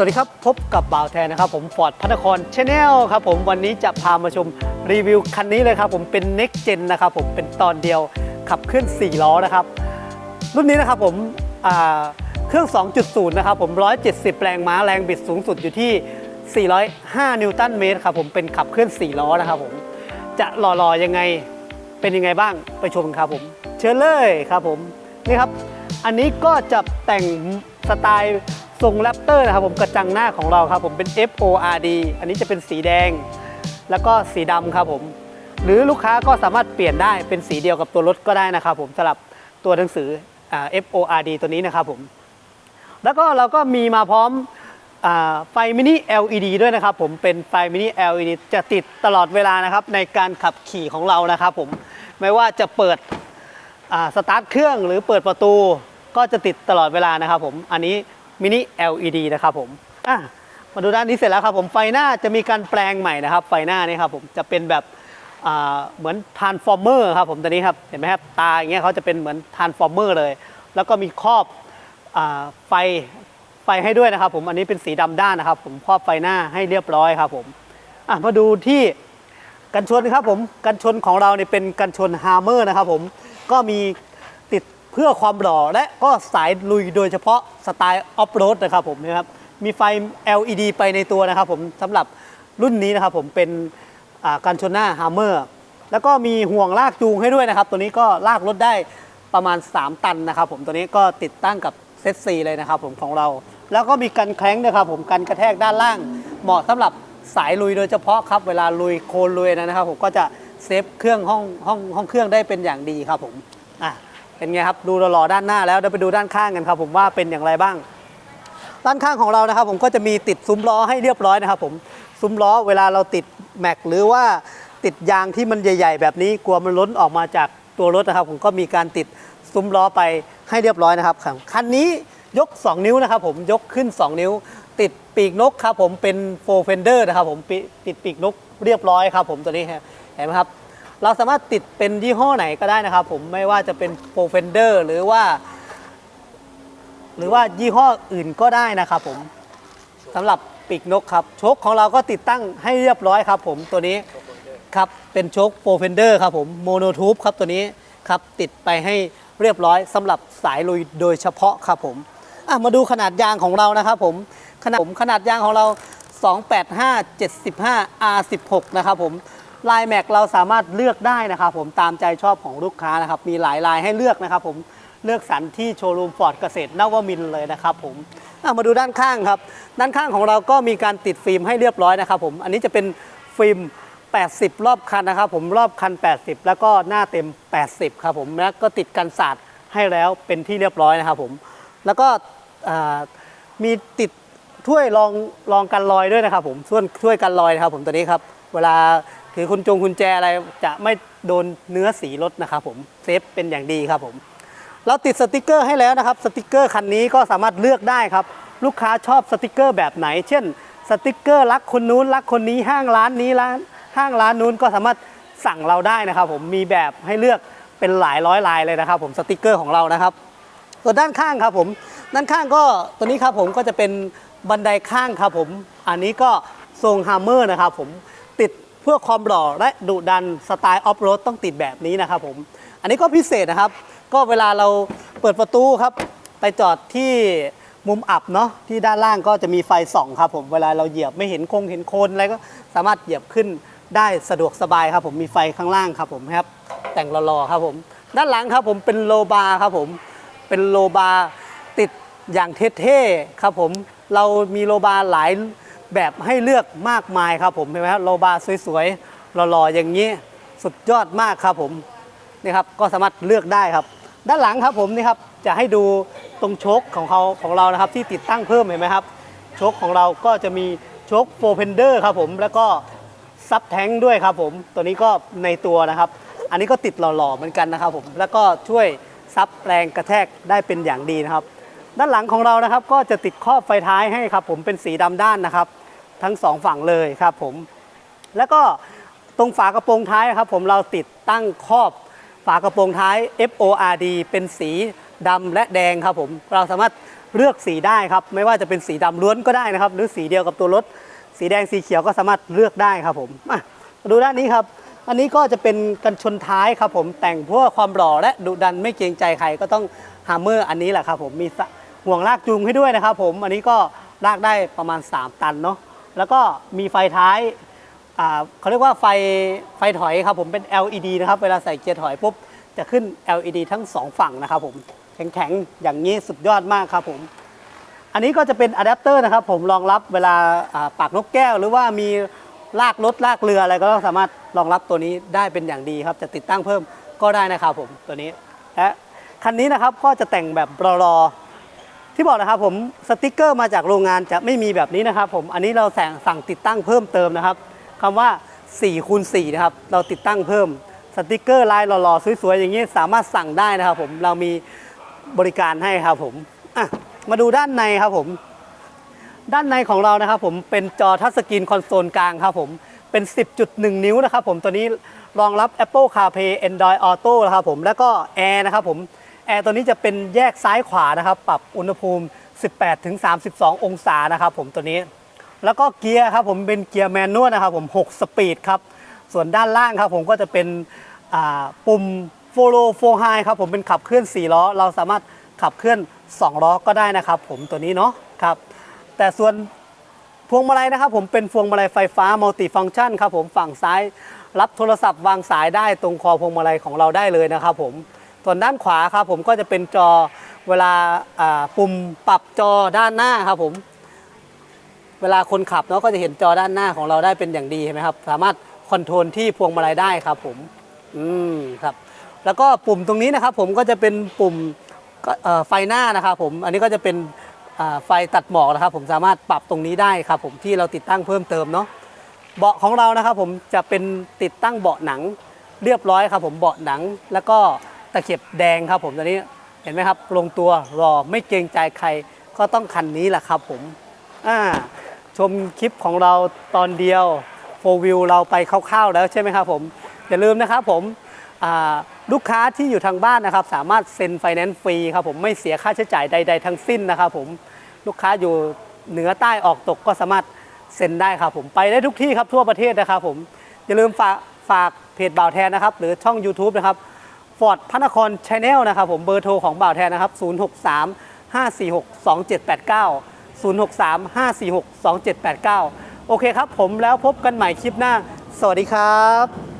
สวัสดีครับ พบกับบ่าวแทนนะครับผมฟอร์ดพระนครชาแนลครับผมวันนี้จะพามาชมรีวิวคันนี้เลยครับผมเป็น Next Gen นะครับผมเป็นตอนเดียวขับเคลื่อน 4 ล้อนะครับ รุ่นนี้นะครับผมเครื่อง 2.0 นะครับผม 170 แรงม้าแรงบิดสูงสุดอยู่ที่ 405 นิวตันเมตรครับผมเป็นขับเคลื่อน 4 ล้อนะครับผมจะหล่อๆยังไงเป็นยังไงบ้างไปชมครับผมเชิญเลยครับผมนี่ครับ อันนี้ก็จะแต่งสไตล์ ทรงแรปเตอร์นะครับผมกระจังหน้าของเราครับผมเป็น FORD อันนี้จะเป็นสีแดง แล้วก็สีดำครับผม หรือลูกค้าก็สามารถเปลี่ยนได้เป็นสีเดียวกับตัวรถก็ได้นะครับผมสำหรับตัวหนังสืออ FORD ตัวนี้นะครับผม แล้วก็เราก็มีมาพร้อมอไฟมินิ LED ด้วยนะครับผมเป็นไฟมินิ LED จะติดตลอดเวลานะครับในการขับขี่ของเรานะครับผมไม่ว่าจะเปิดสตาร์ทเครื่องหรือเปิดประตูก็จะติดตลอดเวลานะครับผมอันนี้ มินิ LED นะครับผมอะมาดูด้านนี้เสร็จแล้วครับผมไฟหน้าจะมีการแปลงใหม่นะครับ ไฟหน้านี่ครับผมจะเป็นแบบเหมือนทานฟอร์เมอร์ครับผมตัวนี้ครับเห็นไหมครับตาอย่างเงี้ยเขาจะเป็นเหมือนทานฟอร์เมอร์เลย แล้วก็มีครอบอไฟไฟให้ด้วยนะครับ ผมอันนี้เป็นสีดำด้านนะครับ ผมครอบไฟหน้าให้เรียบร้อยครับผมมาดูที่กันชนครับผมกันชนของเราเนี่ยเป็นกันชนฮาร์เมอร์นะครับผมก็มี พื่อความหล่อและก็สายลุยโดยเฉพาะสไตล์ออฟโรดนะครับผมนะครับมีไฟ LED ไปในตัวนะครับผมสำหรับรุ่นนี้นะครับผมเป็นกันชนหน้าฮาร์เมอร์แล้วก็มีห่วงลากจูงให้ด้วยนะครับ ตัวนี้ก็ลากรถได้ประมาณ 3 ตันนะครับผมตัวนี้ก็ติดตั้งกับเซตซีเลยนะครับผมของเรา แล้วก็มีกันแคล้งด้วยครับผมกันกระแทกด้านล่าง เหมาะสำหรับสายลุยโดยเฉพาะครับเวลาลุยโคลนลุยนะครับผมก็จะเซฟเครื่องห้องห้องห้องเครื่องได้เป็นอย่างดีครับผมอะ เป็นไงครับดูหล่อๆด้านหน้าแล้วเดี๋ยวไปดูด้านข้างกันครับผมว่าเป็นอย่างไรบ้าง ด้านข้างของเรานะครับ ผมก็จะมีติดซุ้มล้อให้เรียบร้อยนะครับผมซุ้มล้อเวลาเราติดแม็กหรือว่าติดยางที่มันใหญ่ ๆ แบบนี้กลัวมันล้นออกมาจากตัวรถนะครับ ผมก็มีการติดซุ้มล้อไปให้เรียบร้อยนะครับคันนี้ยก 2 นิ้วนะครับ ผมยกขึ้น 2 นิ้ว ติดปีกนกครับผมเป็นโฟเฟนเดอร์นะครับผมติดปีกนกเรียบร้อยครับ ผมตัวนี้ฮะเห็นไหมครับ เราสามารถติดเป็นยี่ห้อไหนก็ได้นะครับ ผมไม่ว่าจะเป็นโฟเฟนเดอร์หรือว่า หรือว่ายี่ห้ออื่นก็ได้นะครับผมสำหรับปีกนกครับโชคของเราก็ติดตั้งให้เรียบร้อยครับผมตัวนี้ครับเป็นโชคโฟเฟนเดอร์ครับผมโมโนทูบครับตัวนี้ครับติดไปให้เรียบร้อยสำหรับสายลุยโดยเฉพาะครับผมมาดูขนาดยางของเรานะครับผมขนาดผมขนาดยางของเรา 285 75 R16 นะครับผม ลายแม็กเราสามารถเลือกได้นะครับผมตามใจชอบของลูกค้านะครับมีหลายลายให้เลือกนะครับผมเลือกสรรที่โชว์รูมฟอร์ดเกษตรนวมินเลยนะครับผมมาดูด้านข้างครับ ด้านข้างของเราก็มีการติดฟิล์มให้เรียบร้อยนะครับผมอันนี้จะเป็นฟิล์ม 80 รอบคันนะครับผมรอบคัน 80 แล้วก็หน้าเต็ม 80 ครับผมแล้วก็ติดกันศาสตร์ให้แล้วเป็นที่เรียบร้อยนะครับผมแล้วก็มีติดถ้วยรองรองกันรอยด้วยนะครับผมส่วนถ้วยกันรอยนะครับผมตัวนี้ครับเวลา ถือคุณจงคุณแจอะไรจะไม่โดนเนื้อสีรถนะครับผมเซฟเป็นอย่างดีครับผมเราติดสติกเกอร์ให้แล้วนะครับสติกเกอร์คันนี้ก็สามารถเลือกได้ครับ ลูกค้าชอบสติกเกอร์แบบไหน เช่น สติกเกอร์รักคนนู้นรักคนนี้ห้างร้านนี้ร้านห้างร้านนู้นก็สามารถสั่งเราได้นะครับ ผมมีแบบให้เลือกเป็นหลายร้อยลายเลยนะครับ ผมสติกเกอร์ของเรานะครับส่วนด้านข้างครับผมด้านข้างก็ตัวนี้ครับผมก็จะเป็นบันไดข้างครับผม อันนี้ก็ทรงฮัมเมอร์นะครับผมติด พื่อความหล่อและดุดันสไตล์ออฟโรดต้องติดแบบนี้นะครับผม อันนี้ก็พิเศษนะครับ ก็เวลาเราเปิดประตูครับ ไปจอดที่มุมอับเนาะที่ด้านล่างก็จะมีไฟส่องครับผมเวลาเราเหยียบไม่เห็นคงเห็นโคนอะไรก็สามารถเหยียบขึ้นได้สะดวกสบายครับผมมีไฟข้างล่างครับผมครับ แต่งรอๆครับผม ด้านหลังครับผมเป็นโลบาร์ครับผมเป็นโลบาร์ติดอย่างเท่ๆครับผมเรามีโลบาร์หลาย แบบให้เลือกมากมายครับผมเห็นไหมครับโลบาร์สวยๆหล่อๆอย่างนี้สุดยอดมากครับผมนี่ครับก็สามารถเลือกได้ครับ ด้านหลังครับผมนี่ครับจะให้ดูตรงโชคของเขาของเรานะครับที่ติดตั้งเพิ่มเห็นไหมครับโชคของเราก็จะมีโชคโฟเพนเดอร์ครับผมแล้วก็ซับแท้งด้วยครับผมตัวนี้ก็ในตัวนะครับ อันนี้ก็ติดหล่อๆเหมือนกันนะครับผมแล้วก็ช่วยซับแรงกระแทกได้เป็นอย่างดีนะครับ ด้านหลังของเรานะครับก็จะติดครอบไฟท้ายให้ครับผมเป็นสีดำด้านนะครับ ทั้งสองฝั่งเลยครับผม แล้วก็ตรงฝากระโปรงท้ายครับผมเราติดตั้งครอบฝากระโปรงท้าย FORD เป็นสีดำและแดงครับผม เราสามารถเลือกสีได้ครับ ไม่ว่าจะเป็นสีดำล้วนก็ได้นะครับ หรือสีเดียวกับตัวรถ สีแดงสีเขียวก็สามารถเลือกได้ครับผมมาดูด้านนี้ครับ อันนี้ก็จะเป็นกันชนท้ายครับผมแต่งเพื่อความหล่อและดุดันไม่เกรงใจใครก็ต้องฮาร์เมอร์อันนี้แหละครับผมมีห่วงลากจูงให้ด้วยนะครับผมอันนี้ก็ลากได้ประมาณ 3 ตันเนาะ แล้วก็มีไฟท้ายเขาเรียกว่าไฟไฟถอยครับผมเป็น LED นะครับเวลาใส่เกียร์ถอยปุ๊บจะขึ้น LED ทั้งสองฝั่งนะครับผมแข็งๆ อย่างนี้สุดยอดมากครับผม อันนี้ก็จะเป็นอะแดปเตอร์นะครับผมรองรับเวลาอ่าปากนกแก้ว หรือว่ามีลากรถลากเรืออะไรก็สามารถรองรับตัวนี้ได้เป็นอย่างดีครับ จะติดตั้งเพิ่มก็ได้นะครับผมตัวนี้และคันนี้นะครับก็จะแต่งแบบรอๆ ที่บอกนะครับผมสติกเกอร์มาจากโรงงานจะไม่มีแบบนี้นะครับ ผมอันนี้เราสั่งสั่งติดตั้งเพิ่มเติมนะครับคำว่า4คูณ4นะครับเราติดตั้งเพิ่มสติกเกอร์ลายหล่อๆสวยๆอย่างนี้สามารถสั่งได้นะครับ ผมเรามีบริการให้ครับผมอะมาดูด้านในครับผม ด้านในของเรานะครับ ผมเป็นจอทัชสกรีนคอนโซลกลางครับผมเป็น 10.1 นิ้วนะครับ ผมตัวนี้รองรับ Apple CarPlay Android Auto นะครับผมแล้วก็แอร์นะครับผม แอร์ตัวนี้จะเป็นแยกซ้ายขวานะครับ ปรับอุณหภูมิ 18-32 องศานะครับผมตัวนี้ แล้วก็เกียร์ครับผมเป็นเกียร์แมนนวลนะครับผม 6 สปีดครับ ส่วนด้านล่างครับผมก็จะเป็นอ่าปุ่มโฟโลโฟไฮครับผมเป็นขับเคลื่อน 4 ล้อ เราสามารถขับเคลื่อน 2 ล้อก็ได้นะครับผมตัวนี้เนาะครับ แต่ส่วนพวงมาลัยนะครับผมเป็นพวงมาลัยไฟฟ้ามัลติฟังชันครับผมฝั่งซ้ายรับโทรศัพท์วางสายได้ตรงคอพวงมาลัยของเราได้เลยนะครับผม ส่วนด้านขวาครับผมก็จะเป็นจอเวลาปุ่มปรับจอด้านหน้าครับผมเวลาคนขับเนาะก็จะเห็นจอด้านหน้าของเราได้เป็นอย่างดีเห็นไหมครับ สามารถคอนโทรลที่พวงมาลัยได้ครับผมอืมครับ แล้วก็ปุ่มตรงนี้นะครับ ผมก็จะเป็นปุ่มไฟหน้านะครับผมอันนี้ก็จะเป็นไฟตัดหมอกนะครับ ผมสามารถปรับตรงนี้ได้ครับ ผมที่เราติดตั้งเพิ่มเติมเนาะเบาะของเรานะครับ ผมจะเป็นติดตั้งเบาะหนังเรียบร้อยครับ ผมเบาะหนังแล้วก็ะเข็บแดงครับผมตอนนี้เห็นไหมครับลงตัวรอไม่เกรงใจใครก็ต้องคันนี้แหละครับผมอ่าชมคลิปของเราตอนเดียวโฟวิวเราไปคร่าวๆแล้วใช่ไหมครับผมอย่าลืมนะครับผมลูกค้าที่อยู่ทางบ้านนะครับ สามารถเซ็นไฟแนนซ์ฟรีครับผมไม่เสียค่าใช้จ่ายใด ๆ ทั้งสิ้นนะครับผมลูกค้าอยู่เหนือใต้ออกตกก็สามารถเซ็นได้ครับผมไปได้ทุกที่ครับทั่วประเทศนะครับผมอย่าลืมฝากฝากเพจบ่าวแทนนะครับ หรือช่อง YouTube นะครับ ฟอร์ดพระนครชาแนลนะครับผมเบอร์โทรของบ่าวแทนนะครับ 063 546 2789 063 546 2789 โอเคครับผมแล้วพบกันใหม่คลิปหน้า สวัสดีครับ